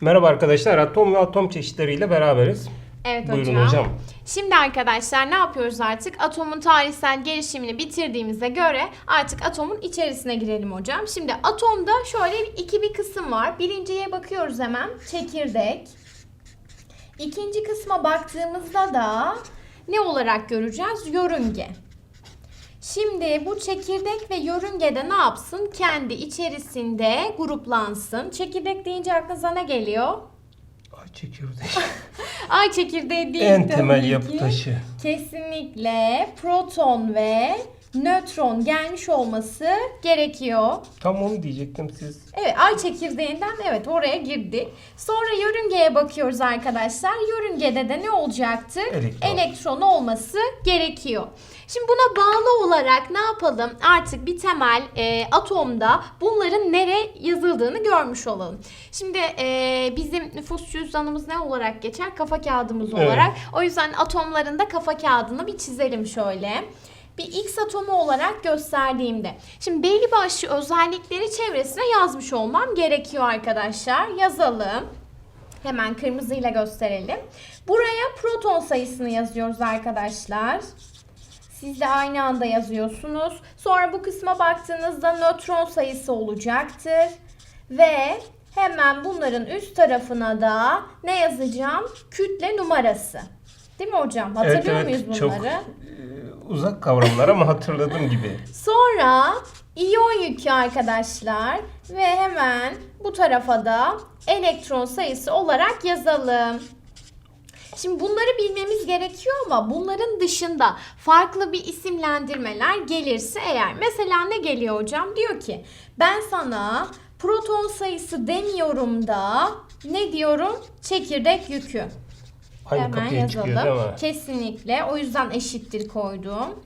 Merhaba arkadaşlar. Atom ve atom çeşitleriyle beraberiz. Evet Buyurun hocam. hocam. Şimdi arkadaşlar ne yapıyoruz artık? Atomun tarihsel gelişimini bitirdiğimize göre artık atomun içerisine girelim hocam. Şimdi atomda şöyle iki bir kısım var. Birinciye bakıyoruz hemen. Çekirdek. İkinci kısma baktığımızda da ne olarak göreceğiz? Yörünge. Şimdi bu çekirdek ve yörüngede ne yapsın? Kendi içerisinde gruplansın. Çekirdek deyince aklınıza ne geliyor? Ay çekirdek. Ay çekirdeği değil en tabii temel ki. yapı taşı. Kesinlikle proton ve nötron gelmiş olması gerekiyor. Tam onu diyecektim siz. Evet ay çekirdeğinden evet oraya girdik. Sonra yörüngeye bakıyoruz arkadaşlar. Yörüngede de ne olacaktır? Elektron. Elektron olması gerekiyor. Şimdi buna bağlı olarak ne yapalım? Artık bir temel e, atomda bunların nereye yazıldığını görmüş olalım. Şimdi e, bizim nüfus cüzdanımız ne olarak geçer? Kafa kağıdımız Evet. olarak. O yüzden atomların da kafa kağıdını bir çizelim şöyle. Bir X atomu olarak gösterdiğimde. Şimdi belli başlı özellikleri çevresine yazmış olmam gerekiyor arkadaşlar. Yazalım. Hemen kırmızıyla gösterelim. Buraya proton sayısını yazıyoruz arkadaşlar. Siz de aynı anda yazıyorsunuz. Sonra bu kısma baktığınızda nötron sayısı olacaktır. Ve hemen bunların üst tarafına da ne yazacağım? Kütle numarası. Değil mi hocam? Hatırlıyor muyuz bunları? Çok uzak kavramlar ama hatırladığım gibi. Sonra iyon yükü arkadaşlar ve hemen bu tarafa da elektron sayısı olarak yazalım. Şimdi bunları bilmemiz gerekiyor ama bunların dışında farklı bir isimlendirmeler gelirse eğer mesela ne geliyor hocam? Diyor ki ben sana proton sayısı demiyorum da ne diyorum? Çekirdek yükü. Aynı Hemen kapıya çıkıyor değil yazalım. mi? Kesinlikle. O yüzden eşittir koydum.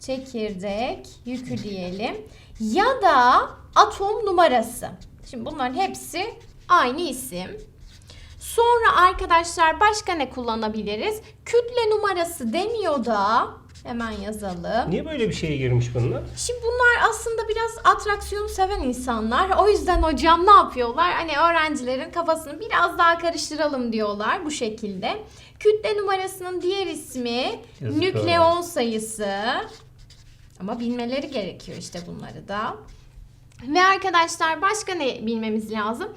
Çekirdek yükü diyelim. Ya da atom numarası. Şimdi bunların hepsi aynı isim. Sonra arkadaşlar başka ne kullanabiliriz? Kütle numarası demiyor da hemen yazalım. Niye böyle bir şeye girmiş bunlar? Şimdi bunlar aslında biraz atraksiyon seven insanlar. O yüzden hocam ne yapıyorlar? Hani öğrencilerin kafasını biraz daha karıştıralım diyorlar bu şekilde. Kütle numarasının diğer ismi Yazık nükleon sayısı. Ama bilmeleri gerekiyor işte bunları da. Ve arkadaşlar başka ne bilmemiz lazım?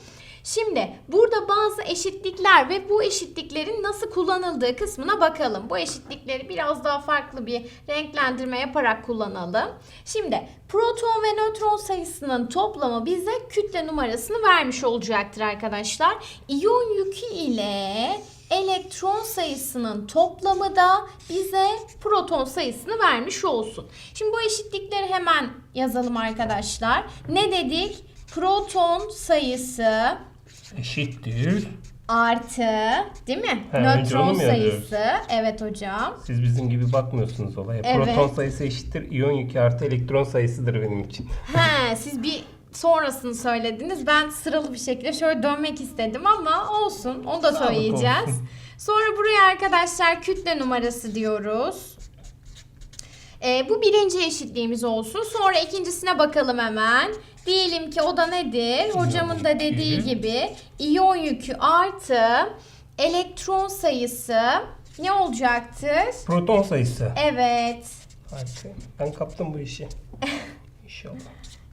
Şimdi burada bazı eşitlikler ve bu eşitliklerin nasıl kullanıldığı kısmına bakalım. Bu eşitlikleri biraz daha farklı bir renklendirme yaparak kullanalım. Şimdi proton ve nötron sayısının toplamı bize kütle numarasını vermiş olacaktır arkadaşlar. İyon yükü ile elektron sayısının toplamı da bize proton sayısını vermiş olsun. Şimdi bu eşitlikleri hemen yazalım arkadaşlar. Ne dedik? Proton sayısı Eşittir. artı değil mi? He, Nötron mu yazıyoruz? sayısı. Evet hocam. Siz bizim gibi bakmıyorsunuz olaya. Evet. Proton sayısı eşittir. iyon yükü artı elektron sayısıdır benim için. He, siz bir sonrasını söylediniz. Ben sıralı bir şekilde şöyle dönmek istedim ama olsun. Onu da Sağlık söyleyeceğiz. olsun. Sonra buraya arkadaşlar kütle numarası diyoruz. Ee, bu birinci eşitliğimiz olsun. Sonra ikincisine bakalım hemen. Diyelim ki o da nedir? Hocamın da dediği gibi iyon yükü artı elektron sayısı ne olacaktır? Proton sayısı. Evet. Harika. Ben kaptım bu işi. İnşallah.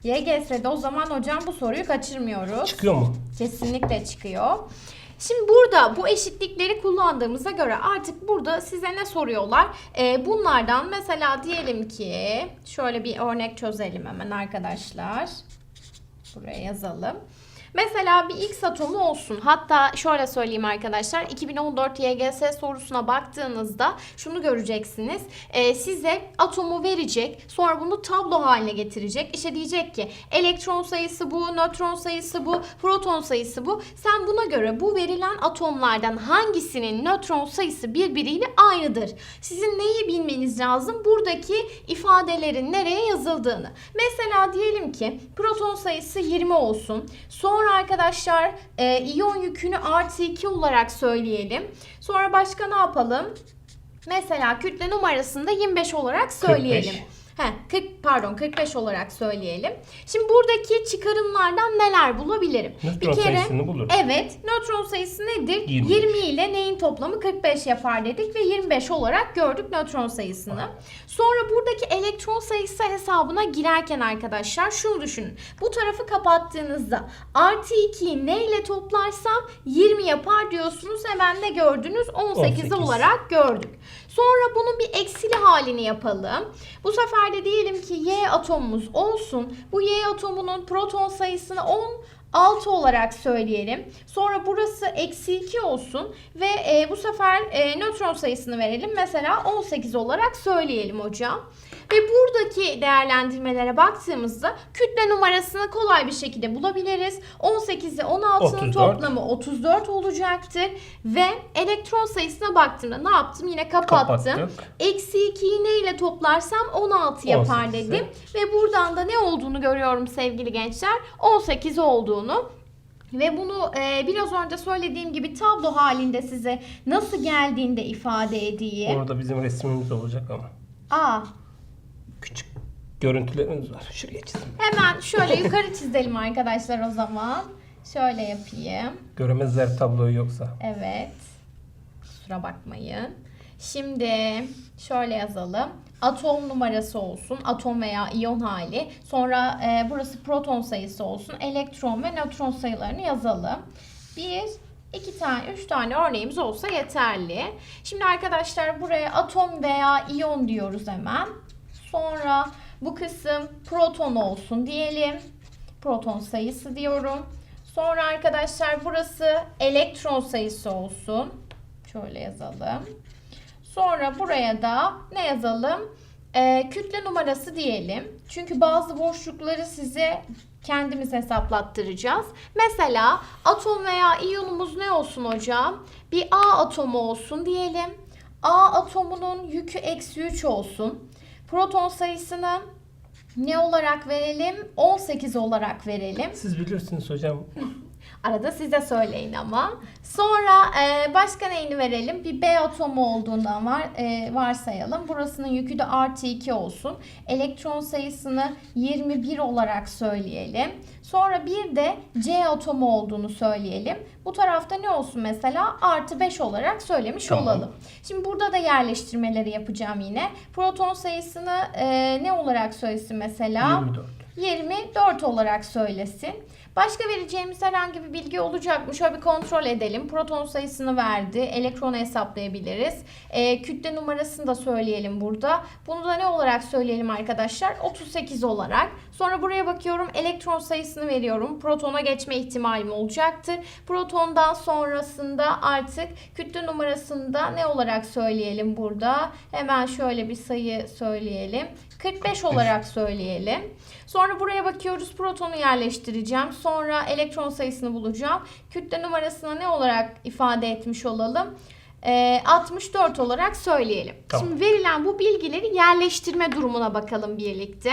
YGS'de o zaman hocam bu soruyu kaçırmıyoruz. Çıkıyor mu? Kesinlikle çıkıyor. Şimdi burada bu eşitlikleri kullandığımıza göre artık burada size ne soruyorlar? Ee, bunlardan mesela diyelim ki şöyle bir örnek çözelim hemen arkadaşlar. Buraya yazalım. Mesela bir X atomu olsun. Hatta şöyle söyleyeyim arkadaşlar. 2014 YGS sorusuna baktığınızda şunu göreceksiniz. Ee, size atomu verecek. Sonra bunu tablo haline getirecek. İşte diyecek ki elektron sayısı bu, nötron sayısı bu, proton sayısı bu. Sen buna göre bu verilen atomlardan hangisinin nötron sayısı birbiriyle aynıdır? Sizin neyi bilmeniz lazım? Buradaki ifadelerin nereye yazıldığını. Mesela diyelim ki proton sayısı 20 olsun. Sonra arkadaşlar e, iyon yükünü artı 2 olarak söyleyelim. Sonra başka ne yapalım? Mesela kütle numarasını da 25 olarak söyleyelim. 45. He, 40 pardon 45 olarak söyleyelim. Şimdi buradaki çıkarımlardan neler bulabilirim? Nötron sayısını buluruz. Evet, nötron sayısı nedir? 20. 20 ile neyin toplamı 45 yapar dedik ve 25 olarak gördük nötron sayısını. Sonra buradaki elektron sayısı hesabına girerken arkadaşlar şunu düşünün. Bu tarafı kapattığınızda artı 2'yi ne ile toplarsam 20 yapar diyorsunuz. Hemen ne gördünüz? 18, 18. olarak gördük. Sonra bunun bir eksili halini yapalım. Bu sefer de diyelim ki Y atomumuz olsun. Bu Y atomunun proton sayısını 10 6 olarak söyleyelim. Sonra burası eksi 2 olsun ve e, bu sefer e, nötron sayısını verelim. Mesela 18 olarak söyleyelim hocam. Ve buradaki değerlendirmelere baktığımızda kütle numarasını kolay bir şekilde bulabiliriz. 18 ile 16'nın 34. toplamı 34 olacaktır. Ve elektron sayısına baktığımda ne yaptım? Yine kapattım. Kapattık. Eksi 2'yi ne ile toplarsam 16 yapar 18'i. dedim. Ve buradan da ne olduğunu görüyorum sevgili gençler. 18 olduğunu. Ve bunu e, biraz önce söylediğim gibi tablo halinde size nasıl geldiğinde ifade edeyim. Orada bizim resmimiz olacak ama. Aa, görüntülerimiz var. Şuraya çizeyim. hemen şöyle yukarı çizelim arkadaşlar o zaman. Şöyle yapayım. Göremezler tabloyu yoksa. Evet. Kusura bakmayın. Şimdi şöyle yazalım. Atom numarası olsun. Atom veya iyon hali. Sonra e, burası proton sayısı olsun. Elektron ve nötron sayılarını yazalım. Bir, iki tane, üç tane örneğimiz olsa yeterli. Şimdi arkadaşlar buraya atom veya iyon diyoruz hemen. Sonra bu kısım proton olsun diyelim. Proton sayısı diyorum. Sonra arkadaşlar burası elektron sayısı olsun. Şöyle yazalım. Sonra buraya da ne yazalım? Ee, kütle numarası diyelim. Çünkü bazı boşlukları size kendimiz hesaplattıracağız. Mesela atom veya iyonumuz ne olsun hocam? Bir A atomu olsun diyelim. A atomunun yükü eksi 3 olsun. Proton sayısını ne olarak verelim? 18 olarak verelim. Siz bilirsiniz hocam. Arada size söyleyin ama. Sonra e, başka neyini verelim? Bir B atomu olduğundan var, e, varsayalım. Burasının yükü de artı 2 olsun. Elektron sayısını 21 olarak söyleyelim. Sonra bir de C atomu olduğunu söyleyelim. Bu tarafta ne olsun mesela? Artı 5 olarak söylemiş Tamam. olalım. Şimdi burada da yerleştirmeleri yapacağım yine. Proton sayısını e, ne olarak söylesin mesela? 24. 24 olarak söylesin. Başka vereceğimiz herhangi bir bilgi olacak mı? Şöyle bir kontrol edelim. Proton sayısını verdi. Elektronu hesaplayabiliriz. Ee, kütle numarasını da söyleyelim burada. Bunu da ne olarak söyleyelim arkadaşlar? 38 olarak. Sonra buraya bakıyorum. Elektron sayısını veriyorum. Protona geçme ihtimalim olacaktır. Protondan sonrasında artık kütle numarasını da ne olarak söyleyelim burada? Hemen şöyle bir sayı söyleyelim. 45 olarak söyleyelim. Sonra buraya bakıyoruz. Protonu yerleştireceğim. Sonra elektron sayısını bulacağım. Kütle numarasına ne olarak ifade etmiş olalım? Ee, 64 olarak söyleyelim. Tamam. Şimdi verilen bu bilgileri yerleştirme durumuna bakalım birlikte.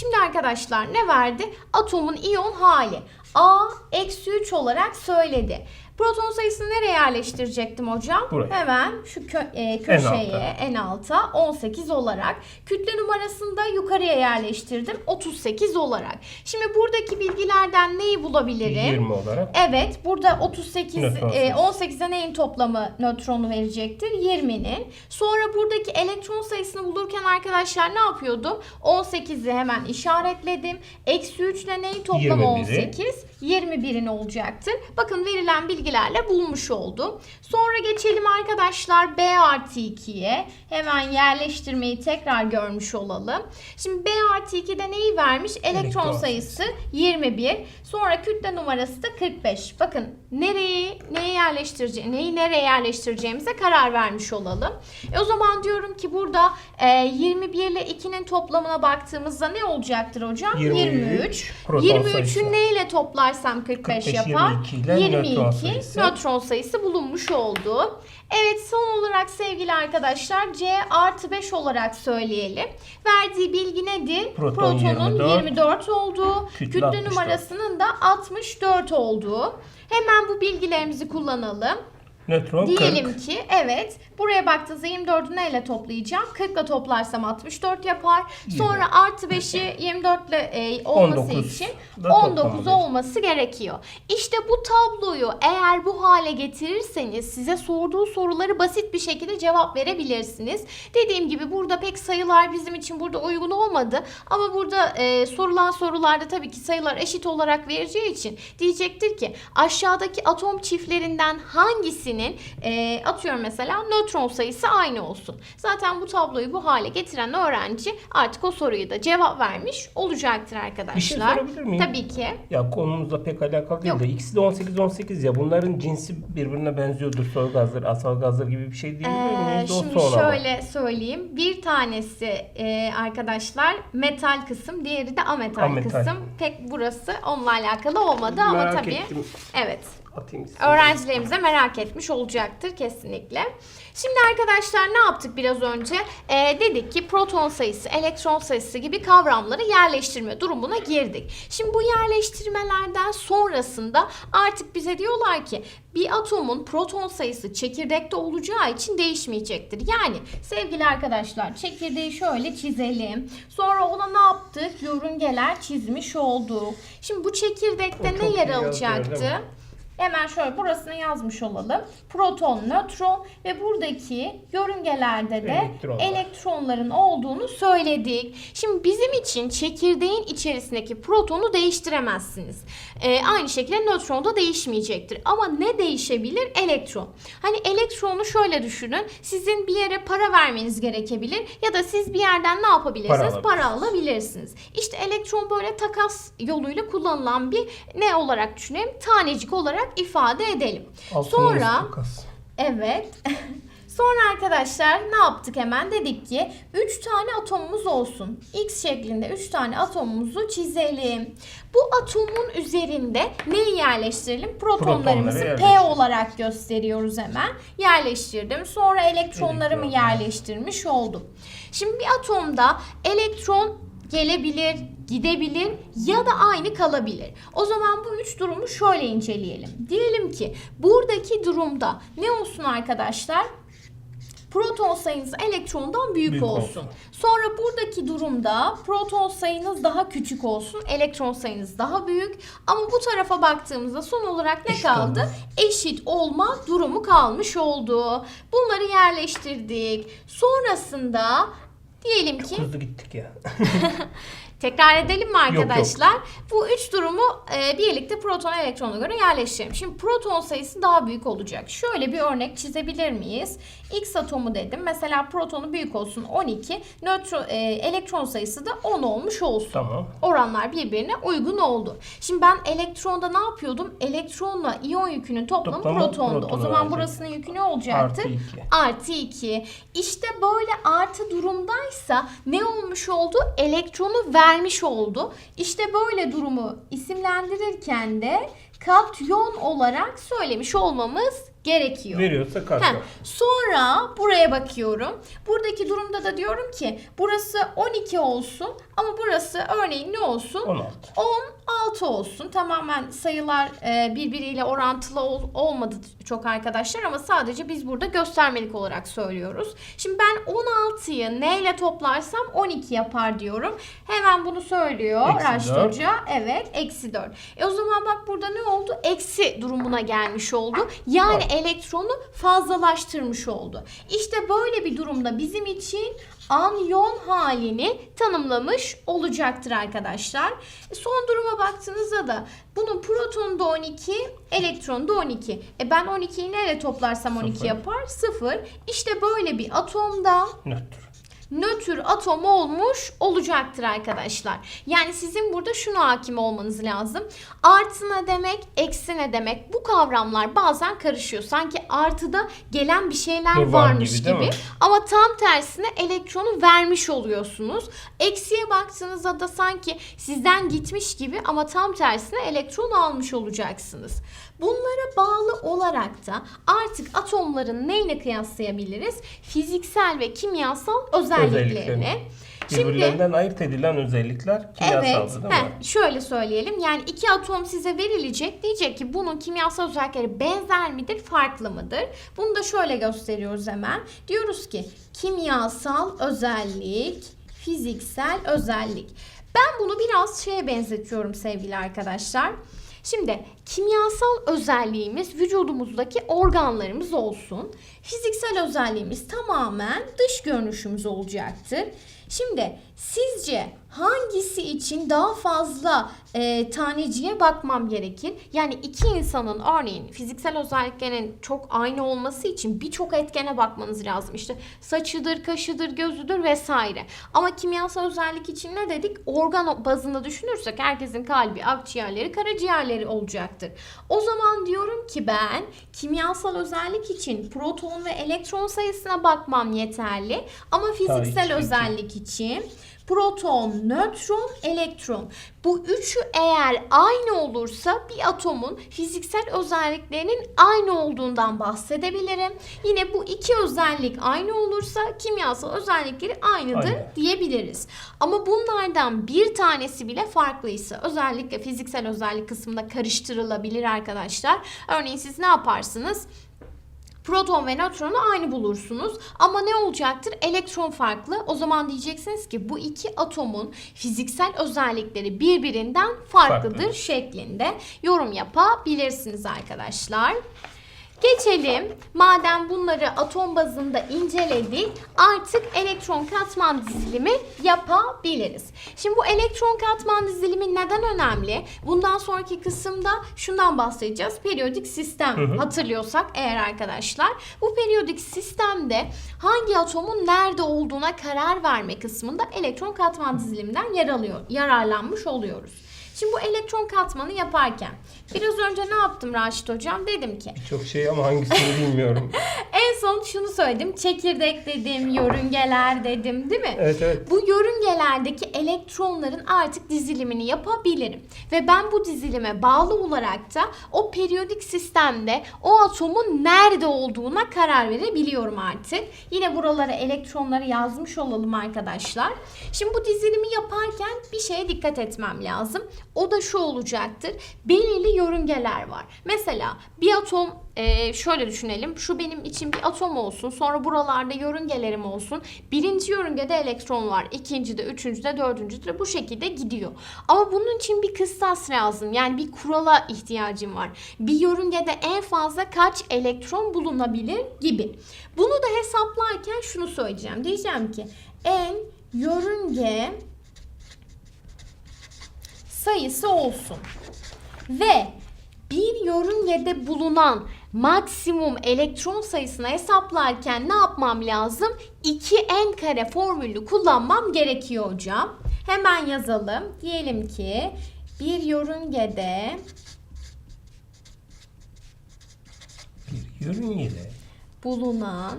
Şimdi arkadaşlar ne verdi? Atomun iyon hali. A eksi 3 olarak söyledi. Proton sayısını nereye yerleştirecektim hocam? Buraya. Hemen şu kö- e, köşeye en alta 18 olarak. Kütle numarasını da yukarıya yerleştirdim 38 olarak. Şimdi buradaki bilgilerden neyi bulabilirim? 20 olarak. Evet, burada 38 Nötron e, sayısı. 18'e neyin toplamı nötronu verecektir? 20'nin. Sonra buradaki elektron sayısını bulurken arkadaşlar ne yapıyordum? 18'i hemen işaretledim. Eksi 3 ile neyin toplamı 21'i. 18? 21'in olacaktır. Bakın verilen bilgilerle bulmuş oldum. Sonra geçelim arkadaşlar B artı 2'ye. Hemen yerleştirmeyi tekrar görmüş olalım. Şimdi B artı 2'de neyi vermiş? Elektron, Elektron sayısı 21. Sonra kütle numarası da 45. Bakın nereyi neye yerleştireceği, neyi nereye yerleştireceğimize karar vermiş olalım. E o zaman diyorum ki burada e, 21 ile 2'nin toplamına baktığımızda ne olacaktır hocam? 23. Proton 23'ü sayısı. ne ile toplarsam 45, 45, yapar? 22 ile nötron sayısı. nötron sayısı bulunmuş oldu. Evet son olarak sevgili arkadaşlar C artı 5 olarak söyleyelim. Verdiği bilgi nedir? Proton Protonun 24, 24 olduğu, kütle kütle, 64. numarasının da 64 olduğu. Hemen bu bilgilerimizi kullanalım. Nötron 40. Diyelim ki evet buraya baktığınızda 24'ü neyle toplayacağım? 40 ile toplarsam 64 yapar. Sonra artı 5'i 24 ile e, olması 19 için da 19 toplamı olması gerekiyor. İşte bu tabloyu eğer bu hale getirirseniz size sorduğu soruları basit bir şekilde cevap verebilirsiniz. Dediğim gibi burada pek sayılar bizim için burada uygun olmadı. Ama burada e, sorulan sorularda tabii ki sayılar eşit olarak vereceği için diyecektir ki aşağıdaki atom çiftlerinden hangisinin e, atıyorum mesela nötron sayısı aynı olsun. Zaten bu tabloyu bu hale getiren öğrenci artık o soruyu da cevap vermiş olacaktır arkadaşlar. Bir şey sorabilir miyim? Tabii ki. Ya konumuzla pek alakalı değil Yok. de ikisi de 18-18 ya bunların cinsi birbirine benziyordur. Soy gazları, asal gazlar gibi bir şey değil mi? Ee, o şimdi ama. şöyle söyleyeyim. Bir tanesi e, arkadaşlar metal kısım, diğeri de ametal, Ametal. kısım. Pek burası onunla alakalı olmadı ama Merak tabii ettim. evet. Atayım size. Öğrencilerimize merak etmiş olacaktır kesinlikle. Şimdi arkadaşlar ne yaptık biraz önce? Ee, dedik ki proton sayısı, elektron sayısı gibi kavramları yerleştirme durumuna girdik. Şimdi bu yerleştirmelerden sonrasında artık bize diyorlar ki bir atomun proton sayısı çekirdekte olacağı için değişmeyecektir. Yani sevgili arkadaşlar çekirdeği şöyle çizelim. Sonra ona ne yaptık? Yörüngeler çizmiş olduk. Şimdi bu çekirdekte O ne yer alacaktı? Hemen şöyle burasını yazmış olalım. Proton, nötron ve buradaki yörüngelerde de Elektronlar. elektronların olduğunu söyledik. Şimdi bizim için çekirdeğin içerisindeki protonu değiştiremezsiniz. Ee, aynı şekilde nötron da değişmeyecektir. Ama ne değişebilir? Elektron. Hani elektronu şöyle düşünün. Sizin bir yere para vermeniz gerekebilir ya da siz bir yerden ne yapabilirsiniz? Para Para, alabilirsiniz. İşte elektron böyle takas yoluyla kullanılan bir ne olarak düşünelim? Tanecik olarak ifade edelim. Altının Sonra. Evet. Sonra arkadaşlar ne yaptık hemen? Dedik ki 3 tane atomumuz olsun. X şeklinde 3 tane atomumuzu çizelim. Bu atomun üzerinde neyi yerleştirelim? Protonlarımızı Protonları P olarak gösteriyoruz hemen. Yerleştirdim. Sonra elektronlarımı Elektronlar. yerleştirmiş oldum. Şimdi bir atomda elektron gelebilir, gidebilir ya da aynı kalabilir. O zaman bu üç durumu şöyle inceleyelim. Diyelim ki buradaki durumda ne olsun arkadaşlar? Proton sayınız elektrondan büyük, Büyük olsun. olsun. Sonra buradaki durumda proton sayınız daha küçük olsun, elektron sayınız daha büyük. Ama bu tarafa baktığımızda son olarak ne Eşit kaldı? olma. Eşit olma durumu kalmış oldu. Bunları yerleştirdik. Sonrasında diyelim ki Hızlı gittik ya. Tekrar edelim mi yok. arkadaşlar? Bu üç durumu e, birlikte proton elektrona göre yerleştirelim. Şimdi proton sayısı daha büyük olacak. Şöyle bir örnek çizebilir miyiz? X atomu dedim. Mesela protonu büyük olsun 12. Nötron, e, elektron sayısı da 10 olmuş olsun. Tamam. Oranlar birbirine uygun oldu. Şimdi ben elektronda ne yapıyordum? Elektronla iyon yükünün toplamı, Toplamı protondu. O zaman verecek. burasının yükü ne olacaktı? Artı iki. Artı 2. İşte böyle artı durumdaysa ne olmuş oldu? Elektronu vermiş oldu. İşte böyle durumu isimlendirirken de katyon olarak söylemiş olmamız gerekiyor. Veriyorsa katyon. Sonra buraya bakıyorum. Buradaki durumda da diyorum ki burası 12 olsun ama burası örneğin ne olsun? 16. 16 olsun. Tamamen sayılar e, birbiriyle orantılı ol- olmadı çok arkadaşlar ama sadece biz burada göstermelik olarak söylüyoruz. Şimdi ben 16'yı neyle toplarsam 12 yapar diyorum. Hemen bunu söylüyor Eksi Raşit. Hoca. Evet eksi 4. E o zaman bak burada ne oldu? Eksi durumuna gelmiş oldu. Yani. Elektronu fazlalaştırmış oldu. İşte böyle bir durumda bizim için anyon halini tanımlamış olacaktır arkadaşlar. Son duruma baktığınızda da bunun protonu da 12, elektronu da 12. E ben 12'yi neyle toplarsam 12 Sıfır. yapar? 0. İşte böyle bir atomda Nötr. Nötr atom olmuş olacaktır arkadaşlar. Yani sizin burada şuna hakim olmanız lazım. Artı ne demek, eksi ne demek? Bu kavramlar bazen karışıyor. Sanki artıda gelen bir şeyler Var gibi, varmış gibi. mi? Ama tam tersine elektronu vermiş oluyorsunuz. Eksiye baktığınızda da sanki sizden gitmiş gibi ama tam tersine elektron almış olacaksınız. Bunlara bağlı olarak da artık atomların neyle kıyaslayabiliriz? Fiziksel ve kimyasal özelliklerini. Şimdi Birbirlerinden ayırt edilen özellikler kimyasaldı Evet. değil mi? heh, şöyle söyleyelim. Yani iki atom size verilecek. Diyecek ki bunun kimyasal özellikleri benzer midir, farklı mıdır? Bunu da şöyle gösteriyoruz hemen. Diyoruz ki kimyasal özellik, fiziksel özellik. Ben bunu biraz şeye benzetiyorum sevgili arkadaşlar. Şimdi kimyasal özelliğimiz vücudumuzdaki organlarımız olsun. Fiziksel özelliğimiz tamamen dış görünüşümüz olacaktır. Şimdi sizce hangisi için daha fazla e, taneciye bakmam gerekir? Yani iki insanın örneğin fiziksel özelliklerinin çok aynı olması için birçok etkene bakmanız lazım. İşte saçıdır, kaşıdır, gözüdür vesaire. Ama kimyasal özellik için ne dedik? Organ bazında düşünürsek herkesin kalbi, akciğerleri, karaciğerleri olacaktır. O zaman diyorum ki ben kimyasal özellik için proton ve elektron sayısına bakmam yeterli. Ama fiziksel özellik için proton, nötron, elektron. Bu üçü eğer aynı olursa bir atomun fiziksel özelliklerinin aynı olduğundan bahsedebilirim. Yine bu iki özellik aynı olursa kimyasal özellikleri aynıdır Aynen. diyebiliriz. Ama bunlardan bir tanesi bile farklıysa özellikle fiziksel özellik kısmında karıştırılabilir arkadaşlar. Örneğin siz ne yaparsınız? Proton ve nötronu aynı bulursunuz ama ne olacaktır? Elektron farklı. O zaman diyeceksiniz ki bu iki atomun fiziksel özellikleri birbirinden farklıdır Farklı. şeklinde yorum yapabilirsiniz arkadaşlar. Geçelim. Madem bunları atom bazında inceledik, artık elektron katman dizilimi yapabiliriz. Şimdi bu elektron katman dizilimi neden önemli? Bundan sonraki kısımda şundan bahsedeceğiz. Periyodik sistem hatırlıyorsak eğer arkadaşlar. Bu periyodik sistemde hangi atomun nerede olduğuna karar verme kısmında elektron katman diziliminden yer alıyor, yararlanmış oluyoruz. Şimdi bu elektron katmanı yaparken biraz önce ne yaptım Raşit hocam? Dedim ki Birçok şey ama hangisini bilmiyorum. en son şunu söyledim. Çekirdek dedim, yörüngeler dedim değil mi? Evet evet. Bu yörüngelerdeki elektronların artık dizilimini yapabilirim. Ve ben bu dizilime bağlı olarak da o periyodik sistemde o atomun nerede olduğuna karar verebiliyorum artık. Yine buralara elektronları yazmış olalım arkadaşlar. Şimdi bu dizilimi yaparken bir şeye dikkat etmem lazım. O da şu olacaktır. Belirli yörüngeler var. Mesela bir atom e, şöyle düşünelim. Şu benim için bir atom olsun. Sonra buralarda yörüngelerim olsun. Birinci yörüngede elektron var. ikincide, üçüncüde, dördüncüde bu şekilde gidiyor. Ama bunun için bir kıstas lazım. Yani bir kurala ihtiyacım var. Bir yörüngede en fazla kaç elektron bulunabilir gibi. Bunu da hesaplarken şunu söyleyeceğim. Diyeceğim ki en yörünge sayısı olsun. Ve bir yörüngede bulunan maksimum elektron sayısını hesaplarken ne yapmam lazım? 2n kare formülü kullanmam gerekiyor hocam. Hemen yazalım. Diyelim ki bir yörüngede Bir yörüngede. bulunan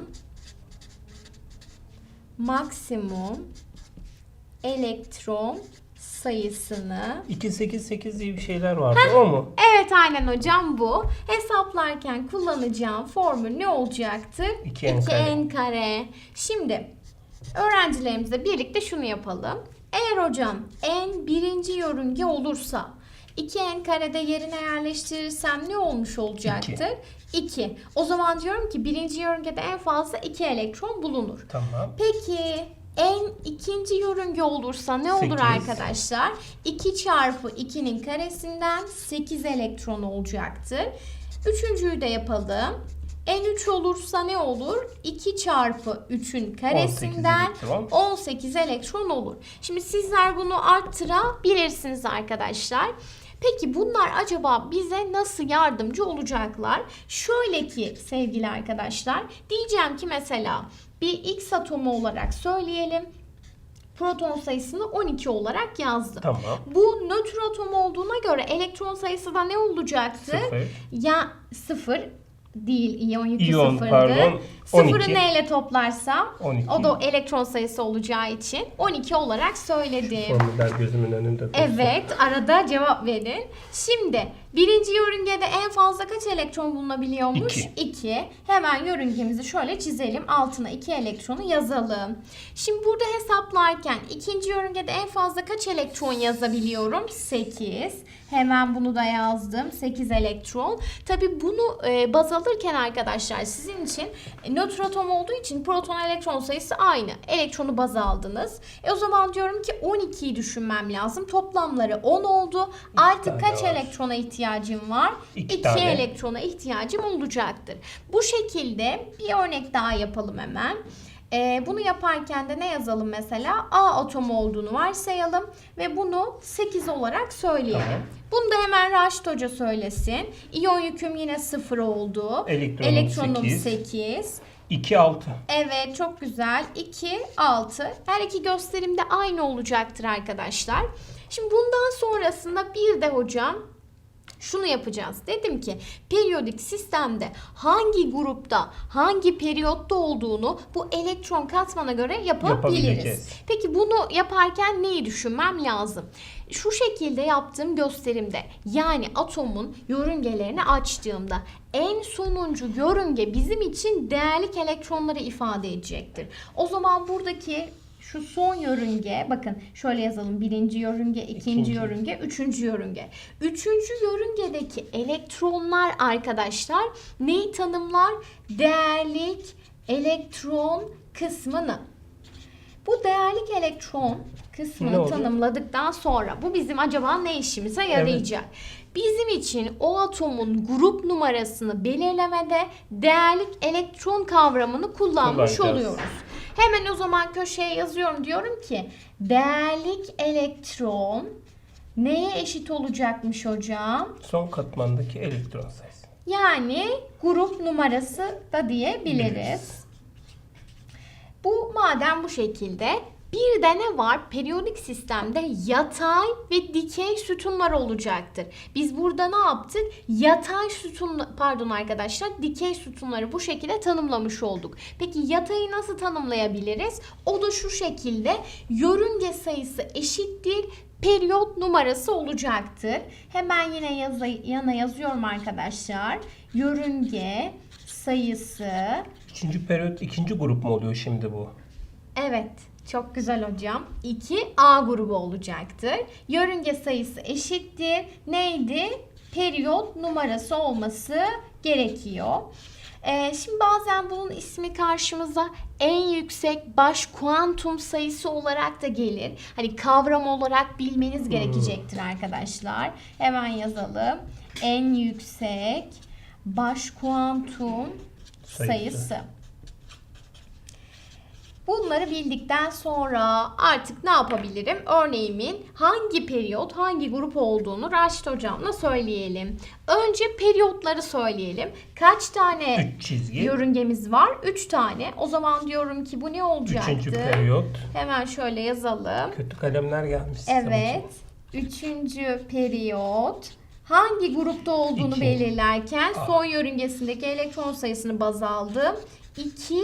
maksimum elektron sayısını 288 diye bir şeyler vardı o mu? Evet aynen hocam bu. Hesaplarken kullanacağım formül ne olacaktır? 2n kare. 2n kare. Şimdi öğrencilerimizle birlikte şunu yapalım. Eğer hocam n birinci yörünge olursa 2n karede yerine yerleştirirsem ne olmuş olacaktır? 2. O zaman diyorum ki birinci yörüngede en fazla 2 elektron bulunur. Tamam. Peki en ikinci yörünge olursa ne olur Sekiz. arkadaşlar? 2 çarpı 2'nin karesinden 8 elektron olacaktır. Üçüncüyü de yapalım. En3 olursa ne olur? 2 çarpı 3'ün karesinden 18 elektron. 18 elektron olur. Şimdi sizler bunu arttırabilirsiniz arkadaşlar. Peki bunlar acaba bize nasıl yardımcı olacaklar? Şöyle ki sevgili arkadaşlar diyeceğim ki mesela bir X atomu olarak söyleyelim. Proton sayısını 12 olarak yazdım. Tamam. Bu nötr atom olduğuna göre elektron sayısı da ne olacaktı? Sıfır. Ya 0 değil iyon yükü İyon, sıfırdı. pardon, Sıfırı 12. neyle toplarsam 12. o da elektron sayısı olacağı için 12 olarak söyledim. Formüller gözümün önünde. dursun. Evet, arada cevap verin. Şimdi Birinci yörüngede en fazla kaç elektron bulunabiliyormuş? İki. 2. Hemen yörüngemizi şöyle çizelim. Altına 2 elektronu yazalım. Şimdi burada hesaplarken ikinci yörüngede en fazla kaç elektron yazabiliyorum? 8. Hemen bunu da yazdım. 8 elektron. Tabi bunu e, baz alırken arkadaşlar sizin için e, nötr atom olduğu için proton elektron sayısı aynı. Elektronu baz aldınız. E o zaman diyorum ki 12'yi düşünmem lazım. Toplamları 10 oldu. Artık kaç var. elektrona ihtiyacım var? İki 2 tane. elektrona ihtiyacım olacaktır. Bu şekilde bir örnek daha yapalım hemen. Ee, bunu yaparken de ne yazalım mesela? A atomu olduğunu varsayalım ve bunu 8 olarak söyleyelim. Tamam. Bunu da hemen Raşit Hoca söylesin. İyon yüküm yine 0 oldu. Elektronum Elektronum sekiz. 8. 2 6. Evet çok güzel. 2, 6. Her iki gösterimde aynı olacaktır arkadaşlar. Şimdi bundan sonrasında bir de hocam şunu yapacağız. Dedim ki periyodik sistemde hangi grupta, hangi periyotta olduğunu bu elektron katmana göre yapabiliriz. Peki bunu yaparken neyi düşünmem lazım? Şu şekilde yaptığım gösterimde yani atomun yörüngelerini açtığımda en sonuncu yörünge bizim için değerlik elektronları ifade edecektir. O zaman buradaki şu son yörünge bakın şöyle yazalım. Birinci yörünge ikinci, İkinci. yörünge. üçüncü yörünge. Üçüncü yörüngedeki elektronlar arkadaşlar neyi tanımlar? Değerlik elektron kısmını. Bu değerlik elektron kısmını tanımladıktan sonra bu bizim acaba ne işimize yarayacak? Bizim için o atomun grup numarasını belirlemede değerlik elektron kavramını kullanmış oluyoruz. Hemen o zaman köşeye yazıyorum diyorum ki değerlik elektron neye eşit olacakmış hocam? Son katmandaki elektron sayısı. Yani grup numarası da diyebiliriz. Biliriz. Bu madem bu şekilde bir de ne var? Periyodik sistemde yatay ve dikey sütunlar olacaktır. Biz burada ne yaptık? Yatay sütun pardon arkadaşlar, dikey sütunları bu şekilde tanımlamış olduk. Peki yatayı nasıl tanımlayabiliriz? O da şu şekilde yörünge sayısı eşittir periyot numarası olacaktır. Hemen yine yaza, yana yazıyorum arkadaşlar. Yörünge sayısı Üçüncü periyot ikinci grup mu oluyor şimdi bu? Evet, çok güzel hocam. 2 A grubu olacaktır. Yörünge sayısı eşittir. Neydi? Periyot numarası olması gerekiyor. Ee, şimdi bazen bunun ismi karşımıza en yüksek baş kuantum sayısı olarak da gelir. Hani kavram olarak bilmeniz gerekecektir arkadaşlar. Hemen yazalım. En yüksek baş kuantum Sayısı. sayısı. Bunları bildikten sonra artık ne yapabilirim? Örneğimin hangi periyot, hangi grup olduğunu Raşit hocamla söyleyelim. Önce periyotları söyleyelim. Kaç tane Üç çizgi. yörüngemiz var? 3 tane. O zaman diyorum ki bu ne olacaktı? Üçüncü periyot. Hemen şöyle yazalım. Kötü kalemler gelmiş. Evet. Üçüncü periyot. Hangi grupta olduğunu İki. belirlerken son yörüngesindeki elektron sayısını baz aldım. 2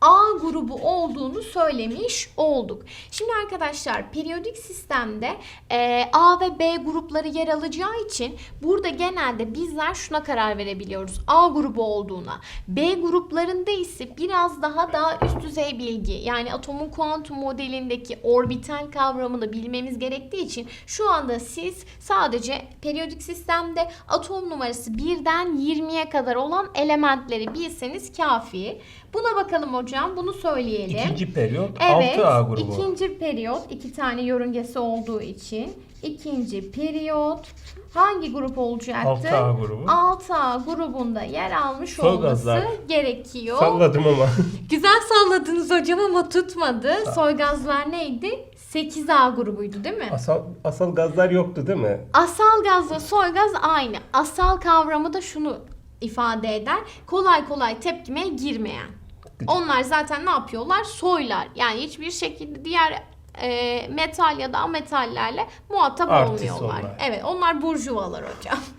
A grubu olduğunu söylemiş olduk. Şimdi arkadaşlar periyodik sistemde e, A ve B grupları yer alacağı için burada genelde bizler şuna karar verebiliyoruz. A grubu olduğuna. B gruplarında ise biraz daha daha üst düzey bilgi yani atomun kuantum modelindeki orbital kavramını bilmemiz gerektiği için şu anda siz sadece periyodik sistemde atom numarası 1'den 20'ye kadar olan elementleri bilseniz kafi. Buna bakalım hocam. Bunu söyleyelim. İkinci periyot Evet, 6A grubu. ikinci periyot iki tane yörüngesi olduğu için ikinci periyot hangi grup olacaktı? 6A grubu. 6A grubunda yer almış Sol olması gazlar. gerekiyor. Salladım ama. Güzel salladınız hocam ama tutmadı. Soy gazlar neydi? 8A grubuydu değil mi? Asal, asal gazlar yoktu değil mi? Asal gazla soy gaz aynı. Asal kavramı da şunu ifade eder. Kolay kolay tepkimeye girmeyen. Onlar zaten ne yapıyorlar? Soylar. Yani hiçbir şekilde diğer e, metal ya da ametallerle muhatap Artist olmuyorlar. onlar. Evet onlar burjuvalar hocam.